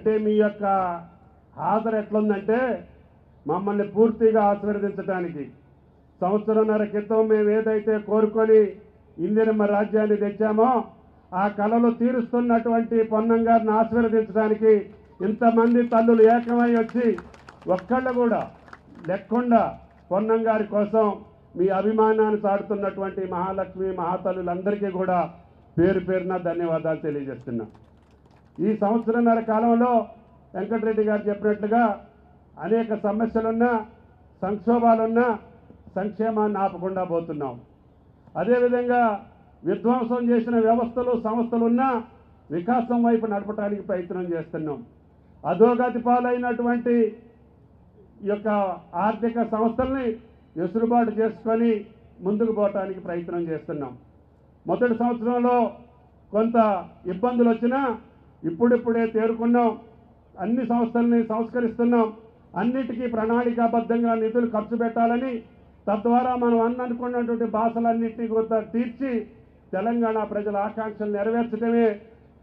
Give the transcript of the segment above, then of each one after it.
అంటే మీ యొక్క హాజరు ఎట్లుందంటే మమ్మల్ని పూర్తిగా ఆశీర్వదించడానికి సంవత్సరంన్నర క్రితం మేము ఏదైతే కోరుకొని ఇందిరమ్మ రాజ్యాన్ని తెచ్చామో ఆ కళలు తీరుస్తున్నటువంటి పొన్నం గారిని ఆశీర్వదించడానికి ఇంతమంది తల్లులు ఏకమై వచ్చి ఒక్కళ్ళు కూడా లెక్కుండా పొన్నం గారి కోసం మీ అభిమానాన్ని చాటుతున్నటువంటి మహాలక్ష్మి మహాతల్లులందరికీ కూడా పేరు పేరున ధన్యవాదాలు తెలియజేస్తున్నాను ఈ సంవత్సరంన్నర కాలంలో వెంకటరెడ్డి గారు చెప్పినట్లుగా అనేక సమస్యలున్నా సంక్షోభాలున్నా సంక్షేమాన్ని ఆపకుండా పోతున్నాం. అదేవిధంగా విధ్వంసం చేసిన వ్యవస్థలు సంస్థలున్నా వికాసం వైపు నడపడానికి ప్రయత్నం చేస్తున్నాం. అధోగతి పాలైనటువంటి యొక్క ఆర్థిక సంస్థల్ని వెసులుబాటు చేసుకొని ముందుకు పోవటానికి ప్రయత్నం చేస్తున్నాం. మొదటి సంవత్సరంలో కొంత ఇబ్బందులు వచ్చినా ఇప్పుడిప్పుడే తేరుకున్నాం. అన్ని సంస్థల్ని సంస్కరిస్తున్నాం. అన్నిటికీ ప్రణాళికాబద్ధంగా నిధులు ఖర్చు పెట్టాలని తద్వారా మనం అన్న అనుకున్నటువంటి భాషలన్నింటినీ కూడా తీర్చి తెలంగాణ ప్రజల ఆకాంక్షలు నెరవేర్చడమే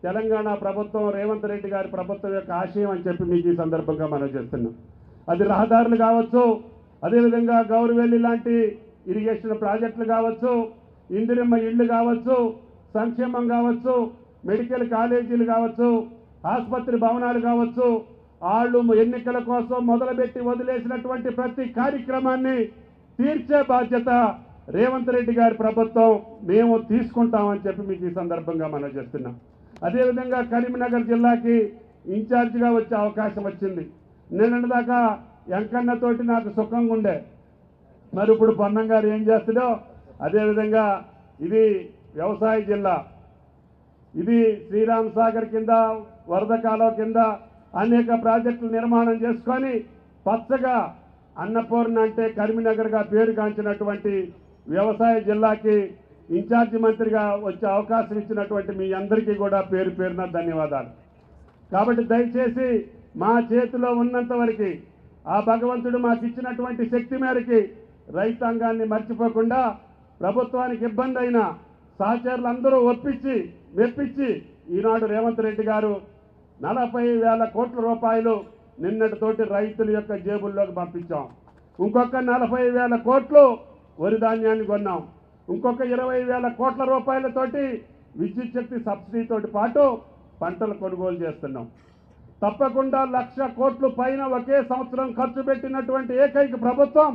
తెలంగాణ ప్రభుత్వం రేవంత్ రెడ్డి గారి ప్రభుత్వం యొక్క ఆశయం అని చెప్పి మీకు ఈ సందర్భంగా మనం చేస్తున్నాం అది రహదారులు కావచ్చు అదేవిధంగా గౌరవెల్లి లాంటి ఇరిగేషన్ ప్రాజెక్టులు కావచ్చు ఇందిరమ్మ ఇళ్ళు కావచ్చు సంక్షేమం కావచ్చు మెడికల్ కాలేజీలు కావచ్చు ఆసుపత్రి భవనాలు కావచ్చు వాళ్ళు ఎన్నికల కోసం మొదలుపెట్టి వదిలేసినటువంటి ప్రతి కార్యక్రమాన్ని తీర్చే బాధ్యత రేవంత్ రెడ్డి గారి ప్రభుత్వం మేము తీసుకుంటామని చెప్పి మీకు ఈ సందర్భంగా మనం చెప్తున్నాం. అదేవిధంగా కరీంనగర్ జిల్లాకి ఇన్ఛార్జిగా వచ్చే అవకాశం వచ్చింది. నిన్నటి దాకా వెంకన్నతోటి నాకు సుఖంగా ఉండే. మరి ఇప్పుడు పొన్నం గారు ఏం చేస్తాడో అదేవిధంగా ఇది వ్యవసాయ జిల్లా. ఇది శ్రీరామ్ సాగర్ కింద వరద కాలువ కింద అనేక ప్రాజెక్టులు నిర్మాణం చేసుకొని పచ్చగా అన్నపూర్ణ అంటే కరీంనగర్గా పేరుగాంచినటువంటి వ్యవసాయ జిల్లాకి ఇన్ఛార్జి మంత్రిగా వచ్చే అవకాశం ఇచ్చినటువంటి మీ అందరికీ కూడా పేరు పేరున ధన్యవాదాలు. కాబట్టి దయచేసి మా చేతిలో ఉన్నంత వరకు ఆ భగవంతుడు మాకు ఇచ్చినటువంటి శక్తి మేరకి రైతాంగాన్ని మర్చిపోకుండా ప్రభుత్వానికి ఇబ్బంది అయినా సహచరులందరూ ఒప్పించి మెప్పించి ఈనాడు రేవంత్ రెడ్డి గారు నలభై వేల కోట్ల రూపాయలు నిన్నటితోటి రైతుల యొక్క జేబుల్లోకి పంపించాం. ఇంకొక నలభై వేల కోట్లు వరి ధాన్యాన్ని కొన్నాం. ఇంకొక ఇరవై వేల కోట్ల రూపాయలతోటి విద్యుత్ శక్తి సబ్సిడీతోటి పాటు పంటలు కొనుగోలు చేస్తున్నాం. తప్పకుండా లక్ష కోట్లు పైన ఒకే సంవత్సరం ఖర్చు పెట్టినటువంటి ఏకైక ప్రభుత్వం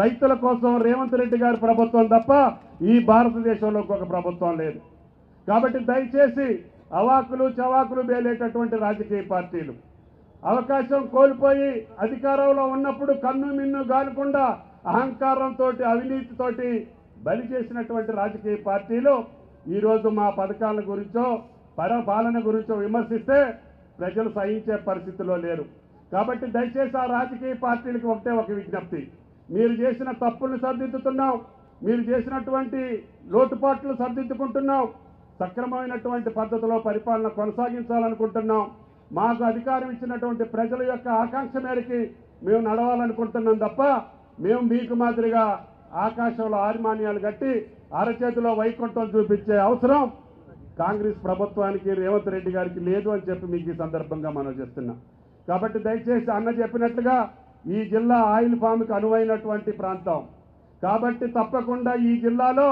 రైతుల కోసం రేవంత్ రెడ్డి గారి ప్రభుత్వం తప్ప ఈ భారతదేశంలో ఒక ప్రభుత్వం లేదు. కాబట్టి దయచేసి అవాకులు చవాకులు వేలేటటువంటి రాజకీయ పార్టీలు. అవకాశం కోల్పోయి అధికారంలో ఉన్నప్పుడు కన్ను మిన్ను గాలకుండా అహంకారంతో అవినీతితోటి బలి చేసినటువంటి రాజకీయ పార్టీలు ఈరోజు మా పథకాల గురించో పరపాలన గురించో విమర్శిస్తే ప్రజలు సహించే పరిస్థితిలో లేరు. కాబట్టి దయచేసి ఆ రాజకీయ పార్టీలకు ఒకటే ఒక విజ్ఞప్తి. మీరు చేసిన తప్పుల్ని సరిదిద్దుతున్నాం మీరు చేసినటువంటి లోటుపాట్లు సరిదిద్దుకుంటున్నాం సక్రమమైనటువంటి పద్ధతిలో పరిపాలన కొనసాగించాలనుకుంటున్నాం. మాకు అధికారం ఇచ్చినటువంటి ప్రజల యొక్క ఆకాంక్ష మేరకి మేము నడవాలనుకుంటున్నాం తప్ప మేము మీకు మాదిరిగా ఆకాశంలో ఆరిమాన్యాలు కట్టి అరచేతిలో వైకుంఠం చూపించే అవసరం కాంగ్రెస్ ప్రభుత్వానికి రేవంత్ రెడ్డి గారికి లేదు అని చెప్పి మీకు ఈ సందర్భంగా మనం చేస్తున్నాం కాబట్టి దయచేసి అన్న చెప్పినట్లుగా ఈ జిల్లా ఆయిల్ ఫామ్కి అనువైనటువంటి ప్రాంతం. కాబట్టి తప్పకుండా ఈ జిల్లాలో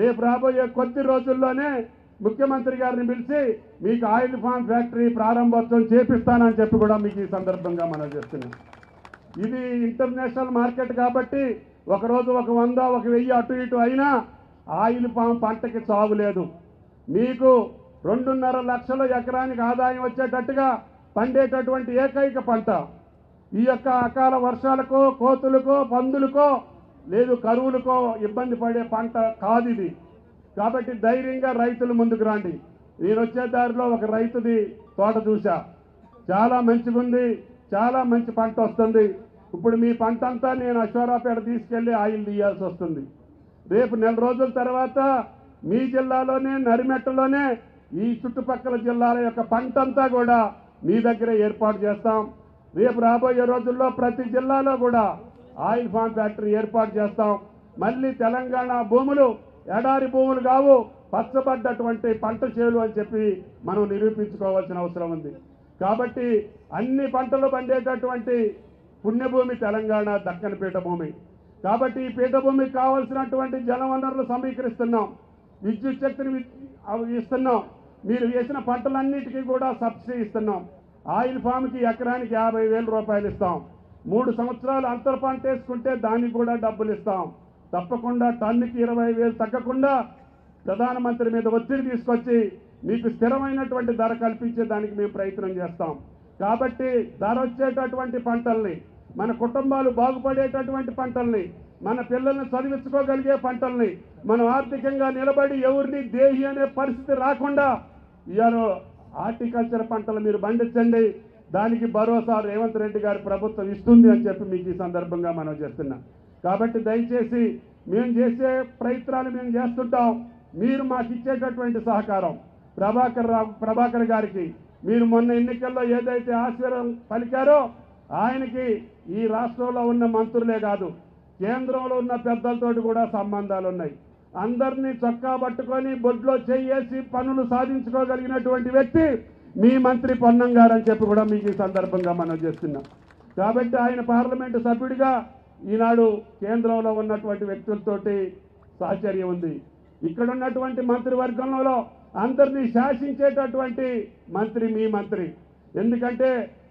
రేపు రాబోయే కొద్ది రోజుల్లోనే ముఖ్యమంత్రి గారిని పిలిచి మీకు ఆయిల్ ఫామ్ ఫ్యాక్టరీ ప్రారంభోత్సవం చేపిస్తానని చెప్పి కూడా మీకు ఈ సందర్భంగా మనం చెప్తున్నాం ఇది ఇంటర్నేషనల్ మార్కెట్ కాబట్టి ఒకరోజు ఒక వంద ఒక వెయ్యి అటు ఇటు అయినా ఆయిల్ పామ్ పంటకి చావు లేదు. మీకు రెండున్నర లక్షల ఎకరానికి ఆదాయం వచ్చేటట్టుగా పండేటటువంటి ఏకైక పంట ఈ యొక్క అకాల వర్షాలకో కోతులకో పందులకో లేదు కరువులకో ఇబ్బంది పడే పంట కాదు ఇది కాబట్టి ధైర్యంగా రైతులు ముందుకు రండి. నేను వచ్చే దారిలో ఒక రైతుది తోట చూసా చాలా మంచిగుంది చాలా మంచి పంట వస్తుంది. ఇప్పుడు మీ పంట అంతా నేను అశ్వరాపేట తీసుకెళ్ళి ఆయిల్ తీయాల్సి వస్తుంది. రేపు నెల రోజుల తర్వాత మీ జిల్లాలోనే నరిమెట్టలోనే ఈ చుట్టుపక్కల జిల్లాల యొక్క పంట అంతా కూడా మీ దగ్గరే ఏర్పాటు చేస్తాం. రేపు రాబోయే రోజుల్లో ప్రతి జిల్లాలో కూడా ఆయిల్ ఫామ్ ఫ్యాక్టరీ ఏర్పాటు చేస్తాం. మళ్ళీ తెలంగాణ భూములు ఎడారి భూములు కావు పచ్చబడ్డటువంటి పంట చేలు అని చెప్పి మనం నిరూపించుకోవాల్సిన అవసరం ఉంది. కాబట్టి అన్ని పంటలు పండేటటువంటి పుణ్యభూమి తెలంగాణ దక్కని పీఠభూమి. కాబట్టి ఈ పీఠభూమికి కావాల్సినటువంటి జలవనరులు సమీకరిస్తున్నాం. విద్యుత్ శక్తిని అవి ఇస్తున్నాం. మీరు వేసిన పంటలన్నిటికీ కూడా సబ్సిడీ ఇస్తున్నాం. ఆయిల్ ఫామ్కి ఎకరానికి యాభై వేల రూపాయలు ఇస్తాం. మూడు సంవత్సరాలు అంతర పంట వేసుకుంటే దానికి కూడా డబ్బులు ఇస్తాం. తప్పకుండా టన్నుకి ఇరవై వేలు తగ్గకుండా ప్రధానమంత్రి మీద ఒత్తిడి తీసుకొచ్చి మీకు స్థిరమైనటువంటి ధర కల్పించే దానికి మేము ప్రయత్నం చేస్తాం. కాబట్టి ధర వచ్చేటటువంటి పంటల్ని మన కుటుంబాలు బాగుపడేటటువంటి పంటల్ని మన పిల్లల్ని చదివించుకోగలిగే పంటల్ని మనం ఆర్థికంగా నిలబడి ఎవరిని దేహి అనే పరిస్థితి రాకుండా ఇవాళ హార్టికల్చర్ పంటలు మీరు పండించండి. దానికి భరోసా రేవంత్ రెడ్డి గారి ప్రభుత్వం ఇస్తుంది అని చెప్పి మీకు ఈ సందర్భంగా మనం చేస్తున్నాం కాబట్టి దయచేసి మేము చేసే ప్రయత్నాలు మేము చేస్తుంటాం. మీరు మాకు ఇచ్చేటటువంటి సహకారం. ప్రభాకర్ రావు ప్రభాకర్ గారికి మీరు మొన్న ఎన్నికల్లో ఏదైతే ఆశీర్వాదం పలికారో ఆయనకి ఈ రాష్ట్రంలో ఉన్న మంత్రులే కాదు కేంద్రంలో ఉన్న పెద్దలతోటి కూడా సంబంధాలు ఉన్నాయి అందరినీ చొక్కా పట్టుకొని బొడ్లో చేసి పనులు సాధించుకోగలిగినటువంటి వ్యక్తి మీ మంత్రి పొన్నం గారు అని చెప్పి కూడా మీకు ఈ సందర్భంగా మనం చేస్తున్నాం. కాబట్టి ఆయన పార్లమెంటు సభ్యుడిగా ఈనాడు కేంద్రంలో ఉన్నటువంటి వ్యక్తులతోటి సాహచర్యం ఉంది. ఇక్కడ ఉన్నటువంటి మంత్రివర్గంలో అందరినీ శాసించేటటువంటి మంత్రి మీ మంత్రి. ఎందుకంటే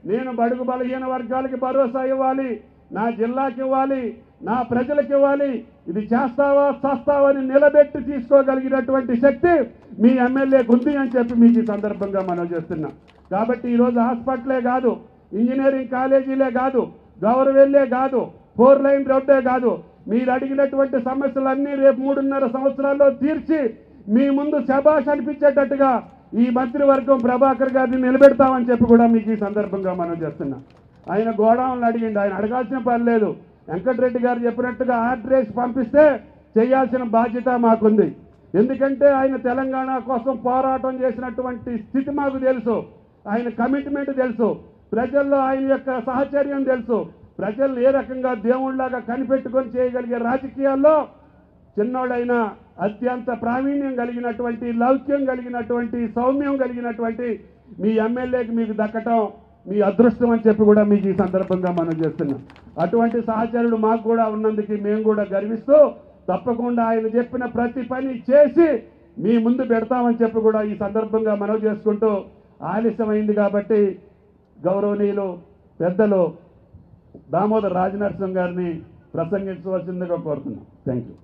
నేను బడుగు బలహీన వర్గాలకి భరోసా ఇవ్వాలి నా జిల్లాకి ఇవ్వాలి నా ప్రజలకు ఇవ్వాలి. ఇది చేస్తావా చేస్తావా అని నిలబెట్టి తీసుకోగలిగినటువంటి శక్తి మీ ఎమ్మెల్యేకు ఉంది అని చెప్పి మీకు ఈ సందర్భంగా మనం చేస్తున్నాం. కాబట్టి ఈరోజు హాస్పిటలే కాదు ఇంజనీరింగ్ కాలేజీలే కాదు గౌరవెల్లే కాదు ఫోర్ లైన్ రోడ్డే కాదు. మీరు అడిగినటువంటి సమస్యలన్నీ రేపు మూడున్నర సంవత్సరాల్లో తీర్చి మీ ముందు శబాష్ అనిపించేటట్టుగా ఈ మంత్రివర్గం ప్రభాకర్ గారిని నిలబెడతామని చెప్పి కూడా మీకు ఈ సందర్భంగా మనం చేస్తున్నాం. ఆయన గోడౌన్లు అడిగిండు ఆయన అడగాల్సిన పని లేదు. వెంకటరెడ్డి గారు చెప్పినట్టుగా ఆర్డరేసి పంపిస్తే చేయాల్సిన బాధ్యత మాకుంది. ఎందుకంటే ఆయన తెలంగాణ కోసం పోరాటం చేసినటువంటి స్థితి మాకు తెలుసు. ఆయన కమిట్మెంట్ తెలుసు. ప్రజల్లో ఆయన యొక్క సహచర్యం తెలుసు. ప్రజలు ఏ రకంగా దేవుళ్ళాగా కనిపెట్టుకొని చేయగలిగే రాజకీయాల్లో చిన్నోడైన అత్యంత ప్రావీణ్యం కలిగినటువంటి లౌక్యం కలిగినటువంటి సౌమ్యం కలిగినటువంటి మీ ఎమ్మెల్యేకి మీకు దక్కటం మీ అదృష్టం అని చెప్పి కూడా మీకు ఈ సందర్భంగా మనం చేస్తున్నాం. అటువంటి సహచరుడు మాకు కూడా ఉన్నందుకు మేము కూడా గర్విస్తూ తప్పకుండా ఆయన చెప్పిన ప్రతి పని చేసి మీ ముందు పెడతామని చెప్పి కూడా ఈ సందర్భంగా మనవి చేసుకుంటూ ఆలస్యమైంది కాబట్టి గౌరవనీయులు పెద్దలు దామోదర్ రాజనరసింహ గారిని ప్రసంగించవలసిందిగా కోరుతున్నాం. Thank you